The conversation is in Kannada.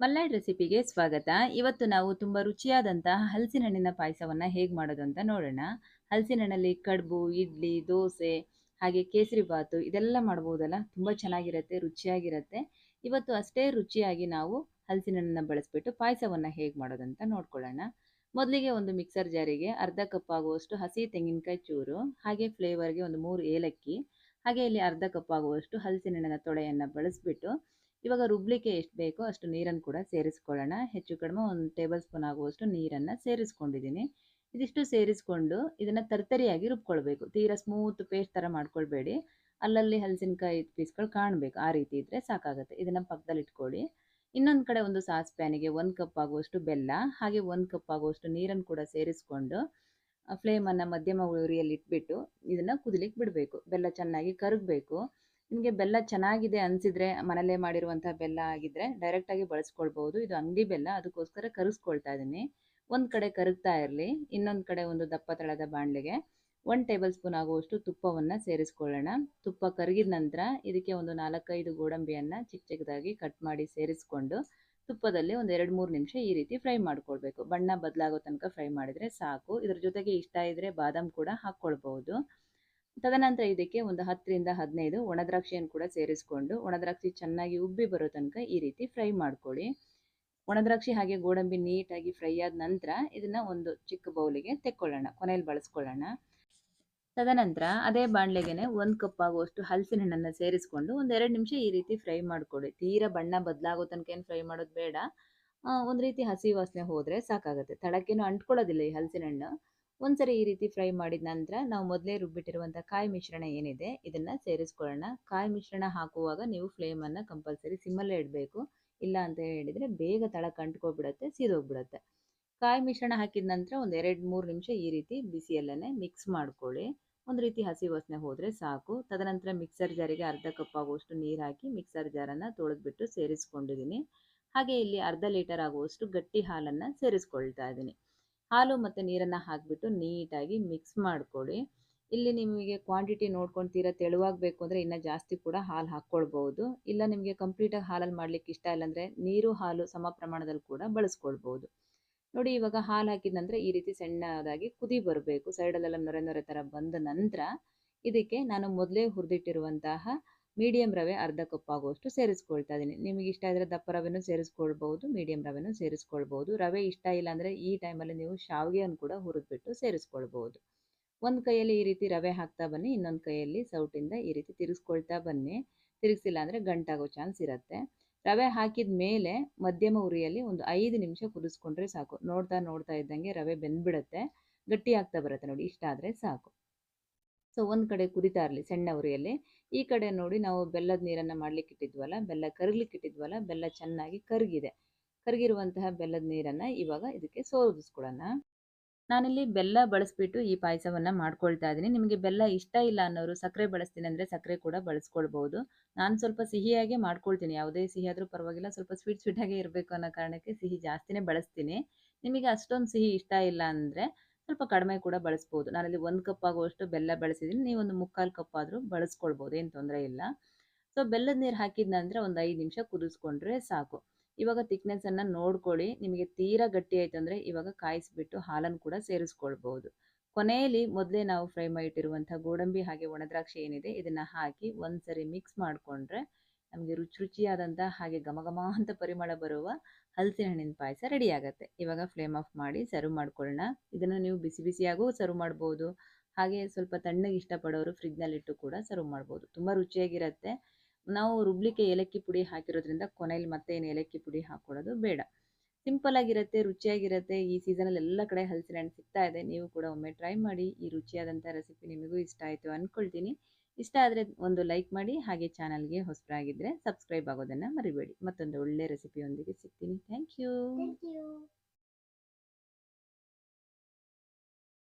ಮಲ್ನಾಡ್ ರೆಸಿಪಿಗೆ ಸ್ವಾಗತ. ಇವತ್ತು ನಾವು ತುಂಬ ರುಚಿಯಾದಂತಹ ಹಲಸಿನ ಹಣ್ಣಿನ ಪಾಯಸವನ್ನು ಹೇಗೆ ಮಾಡೋದು ಅಂತ ನೋಡೋಣ. ಹಲಸಿನ ಹಣ್ಣಲ್ಲಿ ಕಡುಬು, ಇಡ್ಲಿ, ದೋಸೆ, ಹಾಗೆ ಕೇಸರಿ ಬಾತು ಇದೆಲ್ಲ ಮಾಡ್ಬೋದಲ್ಲ? ತುಂಬ ಚೆನ್ನಾಗಿರುತ್ತೆ, ರುಚಿಯಾಗಿರುತ್ತೆ. ಇವತ್ತು ಅಷ್ಟೇ ರುಚಿಯಾಗಿ ನಾವು ಹಲಸಿನ ಹಣ್ಣನ್ನು ಬಳಸ್ಬಿಟ್ಟು ಪಾಯಸವನ್ನು ಹೇಗೆ ಮಾಡೋದಂತ ನೋಡ್ಕೊಳ್ಳೋಣ. ಮೊದಲಿಗೆ ಒಂದು ಮಿಕ್ಸರ್ ಜಾರಿಗೆ ಅರ್ಧ ಕಪ್ ಆಗುವಷ್ಟು ಹಸಿ ತೆಂಗಿನಕಾಯಿ ಚೂರು, ಹಾಗೆ ಫ್ಲೇವರ್ಗೆ ಒಂದು ಮೂರು ಏಲಕ್ಕಿ, ಹಾಗೆ ಇಲ್ಲಿ ಅರ್ಧ ಕಪ್ ಆಗುವಷ್ಟು ಹಲಸಿನ ಹಣ್ಣಿನ ತೊಳೆಯನ್ನು ಬಳಸ್ಬಿಟ್ಟು ಇವಾಗ ರುಬ್ಲಿಕ್ಕೆ ಎಷ್ಟು ಬೇಕೋ ಅಷ್ಟು ನೀರನ್ನು ಕೂಡ ಸೇರಿಸ್ಕೊಳ್ಳೋಣ. ಹೆಚ್ಚು ಕಡಿಮೆ ಒಂದು ಟೇಬಲ್ ಸ್ಪೂನ್ ಆಗುವಷ್ಟು ನೀರನ್ನು ಸೇರಿಸ್ಕೊಂಡಿದ್ದೀನಿ. ಇದಿಷ್ಟು ಸೇರಿಸ್ಕೊಂಡು ಇದನ್ನು ತರ್ತರಿಯಾಗಿ ರುಬ್ಕೊಳ್ಬೇಕು. ತೀರಾ ಸ್ಮೂತ್ ಪೇಸ್ಟ್ ಥರ ಮಾಡ್ಕೊಳ್ಬೇಡಿ. ಅಲ್ಲಲ್ಲಿ ಹಲಸಿನಕಾಯಿ ಪೀಸ್ಗಳು ಕಾಣಬೇಕು. ಆ ರೀತಿ ಇದ್ದರೆ ಸಾಕಾಗುತ್ತೆ. ಇದನ್ನು ಪಕ್ಕದಲ್ಲಿ ಇಟ್ಕೊಳ್ಳಿ. ಇನ್ನೊಂದು ಕಡೆ ಒಂದು ಸಾಸ್ ಪ್ಯಾನಿಗೆ ಒಂದು ಕಪ್ ಆಗುವಷ್ಟು ಬೆಲ್ಲ, ಹಾಗೆ ಒಂದು ಕಪ್ ಆಗುವಷ್ಟು ನೀರನ್ನು ಕೂಡ ಸೇರಿಸ್ಕೊಂಡು ಫ್ಲೇಮನ್ನು ಮಧ್ಯಮ ಉರಿಯಲ್ಲಿ ಇಟ್ಬಿಟ್ಟು ಇದನ್ನು ಕುದಿಲಿಕ್ಕೆ ಬಿಡಬೇಕು. ಬೆಲ್ಲ ಚೆನ್ನಾಗಿ ಕರಗಬೇಕು. ನಿಮಗೆ ಬೆಲ್ಲ ಚೆನ್ನಾಗಿದೆ ಅನಿಸಿದರೆ, ಮನೆಯಲ್ಲೇ ಮಾಡಿರುವಂಥ ಬೆಲ್ಲ ಆಗಿದ್ದರೆ ಡೈರೆಕ್ಟಾಗಿ ಬಳಸ್ಕೊಳ್ಬೋದು. ಇದು ಅಂಗಡಿ ಬೆಲ್ಲ, ಅದಕ್ಕೋಸ್ಕರ ಕರಗಿಸ್ಕೊಳ್ತಾ ಇದ್ದೀನಿ. ಒಂದು ಕಡೆ ಕರಗ್ತಾ ಇರಲಿ. ಇನ್ನೊಂದು ಕಡೆ ಒಂದು ದಪ್ಪ ತಳದ ಬಾಣಲೆಗೆ ಒಂದು ಟೇಬಲ್ ಸ್ಪೂನ್ ಆಗುವಷ್ಟು ತುಪ್ಪವನ್ನು ಸೇರಿಸ್ಕೊಳ್ಳೋಣ. ತುಪ್ಪ ಕರಗಿದ ನಂತರ ಇದಕ್ಕೆ ಒಂದು ನಾಲ್ಕೈದು ಗೋಡಂಬಿಯನ್ನು ಚಿಕ್ಕ ಚಿಕ್ಕದಾಗಿ ಕಟ್ ಮಾಡಿ ಸೇರಿಸ್ಕೊಂಡು ತುಪ್ಪದಲ್ಲಿ ಒಂದು ಎರಡು ಮೂರು ನಿಮಿಷ ಈ ರೀತಿ ಫ್ರೈ ಮಾಡ್ಕೊಳ್ಬೇಕು. ಬಣ್ಣ ಬದಲಾಗೋ ತನಕ ಫ್ರೈ ಮಾಡಿದರೆ ಸಾಕು. ಇದ್ರ ಜೊತೆಗೆ ಇಷ್ಟ ಇದ್ದರೆ ಬಾದಾಮ್ ಕೂಡ ಹಾಕ್ಕೊಳ್ಬೋದು. ತದನಂತರ ಇದಕ್ಕೆ ಒಂದು ಹತ್ತರಿಂದ ಹದಿನೈದು ಒಣದ್ರಾಕ್ಷಿಯನ್ನು ಕೂಡ ಸೇರಿಸ್ಕೊಂಡು ಒಣದ್ರಾಕ್ಷಿ ಚೆನ್ನಾಗಿ ಉಬ್ಬಿ ಬರೋ ತನಕ ಈ ರೀತಿ ಫ್ರೈ ಮಾಡ್ಕೊಳ್ಳಿ. ಒಣದ್ರಾಕ್ಷಿ ಹಾಗೆ ಗೋಡಂಬಿ ನೀಟಾಗಿ ಫ್ರೈ ಆದ ನಂತರ ಇದನ್ನು ಒಂದು ಚಿಕ್ಕ ಬೌಲಿಗೆ ತೆಕ್ಕೊಳ್ಳೋಣ, ಕೊನೆಯಲ್ಲಿ ಬಳಸ್ಕೊಳ್ಳೋಣ. ತದನಂತರ ಅದೇ ಬಾಣಲೆಗೆ ಒಂದು ಕಪ್ ಆಗುವಷ್ಟು ಹಲಸಿನ ಹಣ್ಣನ್ನು ಸೇರಿಸ್ಕೊಂಡು ಒಂದು ಎರಡು ನಿಮಿಷ ಈ ರೀತಿ ಫ್ರೈ ಮಾಡ್ಕೊಳ್ಳಿ. ತೀರಾ ಬಣ್ಣ ಬದಲಾಗೋ ತನಕ ಏನು ಫ್ರೈ ಮಾಡೋದು ಬೇಡ. ಒಂದು ರೀತಿ ಹಸಿ ವಾಸನೆ ಹೋದರೆ ಸಾಕಾಗುತ್ತೆ. ತಳಕ್ಕೇನು ಅಂಟ್ಕೊಳ್ಳೋದಿಲ್ಲ ಈ ಹಲಸಿನ ಹಣ್ಣು. ಒಂದ್ಸರಿ ಈ ರೀತಿ ಫ್ರೈ ಮಾಡಿದ ನಂತರ ನಾವು ಮೊದಲೇ ರುಬ್ಬಿಟ್ಟಿರುವಂಥ ಕಾಯಿ ಮಿಶ್ರಣ ಏನಿದೆ, ಇದನ್ನು ಸೇರಿಸ್ಕೊಳ್ಳೋಣ. ಕಾಯಿ ಮಿಶ್ರಣ ಹಾಕುವಾಗ ನೀವು ಫ್ಲೇಮನ್ನು ಕಂಪಲ್ಸರಿ ಸಿಮ್ಮಲ್ಲೇ ಇಡಬೇಕು. ಇಲ್ಲ ಅಂತ ಹೇಳಿದರೆ ಬೇಗ ತಳ ಕಂಟ್ಕೊಬಿಡುತ್ತೆ, ಸೀದೋಗ್ಬಿಡುತ್ತೆ. ಕಾಯಿ ಮಿಶ್ರಣ ಹಾಕಿದ ನಂತರ ಒಂದು ಎರಡು ಮೂರು ನಿಮಿಷ ಈ ರೀತಿ ಬಿಸಿಯಲ್ಲೇ ಮಿಕ್ಸ್ ಮಾಡ್ಕೊಳ್ಳಿ. ಒಂದು ರೀತಿ ಹಸಿ ವಾಸನೆ ಹೋದರೆ ಸಾಕು. ತದನಂತರ ಮಿಕ್ಸರ್ ಜಾರಿಗೆ ಅರ್ಧ ಕಪ್ ಆಗುವಷ್ಟು ನೀರು ಹಾಕಿ ಮಿಕ್ಸರ್ ಜಾರನ್ನು ತೊಳೆದ್ಬಿಟ್ಟು ಸೇರಿಸ್ಕೊಂಡಿದ್ದೀನಿ. ಹಾಗೆ ಇಲ್ಲಿ ಅರ್ಧ ಲೀಟರ್ ಆಗುವಷ್ಟು ಗಟ್ಟಿ ಹಾಲನ್ನು ಸೇರಿಸ್ಕೊಳ್ತಾ ಇದ್ದೀನಿ. ಹಾಲು ಮತ್ತು ನೀರನ್ನು ಹಾಕಿಬಿಟ್ಟು ನೀಟಾಗಿ ಮಿಕ್ಸ್ ಮಾಡ್ಕೊಳ್ಳಿ. ಇಲ್ಲಿ ನಿಮಗೆ ಕ್ವಾಂಟಿಟಿ ನೋಡ್ಕೊಂಡು ತೀರಾ ತೆಳುವಾಗಬೇಕು ಅಂದರೆ ಇನ್ನೂ ಜಾಸ್ತಿ ಕೂಡ ಹಾಲು ಹಾಕ್ಕೊಳ್ಬೋದು ಇಲ್ಲ ನಿಮಗೆ ಕಂಪ್ಲೀಟಾಗಿ ಹಾಲಲ್ಲಿ ಮಾಡಲಿಕ್ಕೆ ಇಷ್ಟ ಇಲ್ಲ ಅಂದರೆ ನೀರು, ಹಾಲು ಸಮ ಪ್ರಮಾಣದಲ್ಲಿ ಕೂಡ ಬಳಸ್ಕೊಳ್ಬೋದು ನೋಡಿ ಇವಾಗ ಹಾಲು ಹಾಕಿದ ನಂತರ ಈ ರೀತಿ ಸಣ್ಣದಾಗಿ ಕುದಿ ಬರಬೇಕು. ಸೈಡಲ್ಲೆಲ್ಲ ನೊರೆ ನೊರೆ ಥರ ಬಂದ ನಂತರ ಇದಕ್ಕೆ ನಾನು ಮೊದಲೇ ಹುರಿದಿಟ್ಟಿರುವಂತಹ ಮೀಡಿಯಂ ರವೆ ಅರ್ಧ ಕಪ್ ಆಗುವಷ್ಟು ಸೇರಿಸ್ಕೊಳ್ತಾ ಇದ್ದೀನಿ. ನಿಮಗೆ ಇಷ್ಟ ಇದ್ದರೆ ದಪ್ಪ ರವೆನೂ ಸೇರಿಸ್ಕೊಳ್ಬೋದು, ಮೀಡಿಯಂ ರವೆನೂ ಸೇರಿಸ್ಕೊಳ್ಬೋದು. ರವೆ ಇಷ್ಟ ಇಲ್ಲ ಅಂದ್ರೆ ಈ ಟೈಮಲ್ಲಿ ನೀವು ಶಾವಿಗೆಯನ್ನು ಕೂಡ ಹುರಿದ್ಬಿಟ್ಟು ಸೇರಿಸ್ಕೊಳ್ಬೋದು. ಒಂದು ಕೈಯಲ್ಲಿ ಈ ರೀತಿ ರವೆ ಹಾಕ್ತಾ ಬನ್ನಿ, ಇನ್ನೊಂದು ಕೈಯಲ್ಲಿ ಸೌಟಿಂದ ಈ ರೀತಿ ತಿರುಗಿಸ್ಕೊಳ್ತಾ ಬನ್ನಿ. ತಿರುಗಿಸಿಲ್ಲ ಅಂದರೆ ಗಂಟಾಗೋ ಚಾನ್ಸ್ ಇರುತ್ತೆ. ರವೆ ಹಾಕಿದ ಮೇಲೆ ಮಧ್ಯಮ ಉರಿಯಲ್ಲಿ ಒಂದು ಐದು ನಿಮಿಷ ಕುದಿಸ್ಕೊಂಡ್ರೆ ಸಾಕು. ನೋಡ್ತಾ ನೋಡ್ತಾ ಇದ್ದಂಗೆ ರವೆ ಬೆಂದ್ಬಿಡುತ್ತೆ. ಗಟ್ಟಿ ಆಗ್ತಾ ಬರುತ್ತೆ ನೋಡಿ, ಇಷ್ಟ ಆದರೆ ಸಾಕು. ಸೊ, ಒಂದು ಕಡೆ ಕುದಿತಾ ಇರಲಿ ಸಣ್ಣ ಉರಿಯಲ್ಲಿ. ಈ ಕಡೆ ನೋಡಿ ನಾವು ಬೆಲ್ಲದ ನೀರನ್ನು ಮಾಡ್ಲಿಕ್ಕೆ ಇಟ್ಟಿದ್ವಲ್ಲ, ಬೆಲ್ಲ ಕರಗ್ಲಿಕ್ಕೆ ಇಟ್ಟಿದ್ವಲ್ಲ, ಬೆಲ್ಲ ಚೆನ್ನಾಗಿ ಕರಗಿದೆ. ಕರಗಿರುವಂತಹ ಬೆಲ್ಲದ ನೀರನ್ನು ಇವಾಗ ಇದಕ್ಕೆ ಸೋದಿಸ್ಕೊಳ್ಳೋಣ ನಾನಿಲ್ಲಿ ಬೆಲ್ಲ ಬಳಸ್ಬಿಟ್ಟು ಈ ಪಾಯಸವನ್ನು ಮಾಡ್ಕೊಳ್ತಾ ಇದ್ದೀನಿ. ನಿಮಗೆ ಬೆಲ್ಲ ಇಷ್ಟ ಇಲ್ಲ ಅನ್ನೋರು ಸಕ್ಕರೆ ಬಳಸ್ತೀನಿ ಅಂದರೆ ಸಕ್ಕರೆ ಕೂಡ ಬಳಸ್ಕೊಳ್ಬೋದು. ನಾನು ಸ್ವಲ್ಪ ಸಿಹಿಯಾಗೆ ಮಾಡ್ಕೊಳ್ತೀನಿ. ಯಾವುದೇ ಸಿಹಿ ಆದರೂ ಪರವಾಗಿಲ್ಲ, ಸ್ವಲ್ಪ ಸ್ವೀಟ್ ಸ್ವೀಟಾಗೆ ಇರಬೇಕು ಅನ್ನೋ ಕಾರಣಕ್ಕೆ ಸಿಹಿ ಜಾಸ್ತಿನೇ ಬಳಸ್ತೀನಿ. ನಿಮಗೆ ಅಷ್ಟೊಂದು ಸಿಹಿ ಇಷ್ಟ ಇಲ್ಲ ಅಂದರೆ ಸ್ವಲ್ಪ ಕಡಿಮೆ ಕೂಡ ಬಳಸ್ಬೋದು. ನಾನಲ್ಲಿ ಒಂದು ಕಪ್ ಆಗುವಷ್ಟು ಬೆಲ್ಲ ಬಳಸಿದ್ದೀನಿ ನೀವು ಒಂದು ಮುಕ್ಕಾಲು ಕಪ್ ಆದರೂ ಬಳಸ್ಕೊಳ್ಬೋದು, ಏನು ತೊಂದರೆ ಇಲ್ಲ. ಸೊ, ಬೆಲ್ಲದ ನೀರು ಹಾಕಿದ ನಂತರ ಒಂದು ಐದು ನಿಮಿಷ ಕುದಿಸ್ಕೊಂಡ್ರೆ ಸಾಕು. ಇವಾಗ ತಿಕ್ನೆಸ್ಸನ್ನು ನೋಡ್ಕೊಳ್ಳಿ. ನಿಮಗೆ ತೀರಾ ಗಟ್ಟಿ ಆಯ್ತು ಅಂದರೆ ಇವಾಗ ಕಾಯಿಸಿಬಿಟ್ಟು ಹಾಲನ್ನು ಕೂಡ ಸೇರಿಸ್ಕೊಳ್ಬೋದು. ಕೊನೆಯಲ್ಲಿ ಮೊದಲೇ ನಾವು ಫ್ರೈ ಮಾಡಿಟ್ಟಿರುವಂಥ ಗೋಡಂಬಿ ಹಾಗೆ ಒಣದ್ರಾಕ್ಷಿ ಏನಿದೆ, ಇದನ್ನು ಹಾಕಿ ಒಂದು ಸರಿ ಮಿಕ್ಸ್ ಮಾಡಿಕೊಂಡ್ರೆ ನಮಗೆ ರುಚಿ ರುಚಿಯಾದಂಥ ಹಾಗೆ ಘಮ ಅಂತ ಪರಿಮಳ ಬರುವ ಹಲಸಿನ ಹಣ್ಣಿನ ಪಾಯಸ ರೆಡಿ ಆಗುತ್ತೆ. ಇವಾಗ ಫ್ಲೇಮ್ ಆಫ್ ಮಾಡಿ ಸರ್ವ್ ಮಾಡ್ಕೊಳ್ಳೋಣ. ಇದನ್ನು ನೀವು ಬಿಸಿ ಬಿಸಿಯಾಗೂ ಸರ್ವ್ ಮಾಡ್ಬೋದು. ಹಾಗೆ ಸ್ವಲ್ಪ ತಣ್ಣಗೆ ಇಷ್ಟಪಡೋರು ಫ್ರಿಜ್ನಲ್ಲಿಟ್ಟು ಕೂಡ ಸರ್ವ್ ಮಾಡ್ಬೋದು. ತುಂಬ ರುಚಿಯಾಗಿರುತ್ತೆ. ನಾವು ರುಬ್ಲಿಕ್ಕೆ ಏಲಕ್ಕಿ ಪುಡಿ ಹಾಕಿರೋದ್ರಿಂದ ಕೊನೆಯಲ್ಲಿ ಮತ್ತೆ ಏನು ಏಲಕ್ಕಿ ಪುಡಿ ಹಾಕೊಳ್ಳೋದು ಬೇಡ. ಸಿಂಪಲ್ ಆಗಿರುತ್ತೆ, ರುಚಿಯಾಗಿರುತ್ತೆ. ಈ ಸೀಸನಲ್ಲಿ ಎಲ್ಲ ಕಡೆ ಹಲಸಿನ ಹಣ್ಣು ಸಿಗ್ತಾ ಇದೆ. ನೀವು ಕೂಡ ಒಮ್ಮೆ ಟ್ರೈ ಮಾಡಿ ಈ ರುಚಿಯಾದಂಥ ರೆಸಿಪಿ ನಿಮಗೂ ಇಷ್ಟ ಆಯಿತು ಅಂದ್ಕೊಳ್ತೀನಿ ಇಷ್ಟ ಆದರೆ ಒಂದು ಲೈಕ್ ಮಾಡಿ, ಹಾಗೆ ಚಾನಲ್ಗೆ ಹೊಸಬರಾಗಿದ್ದರೆ ಸಬ್ಸ್ಕ್ರೈಬ್ ಆಗೋದನ್ನು ಮರಿಬೇಡಿ. ಮತ್ತೊಂದು ಒಳ್ಳೆ ರೆಸಿಪಿಯೊಂದಿಗೆ ಸಿಗ್ತೀನಿ. Thank you.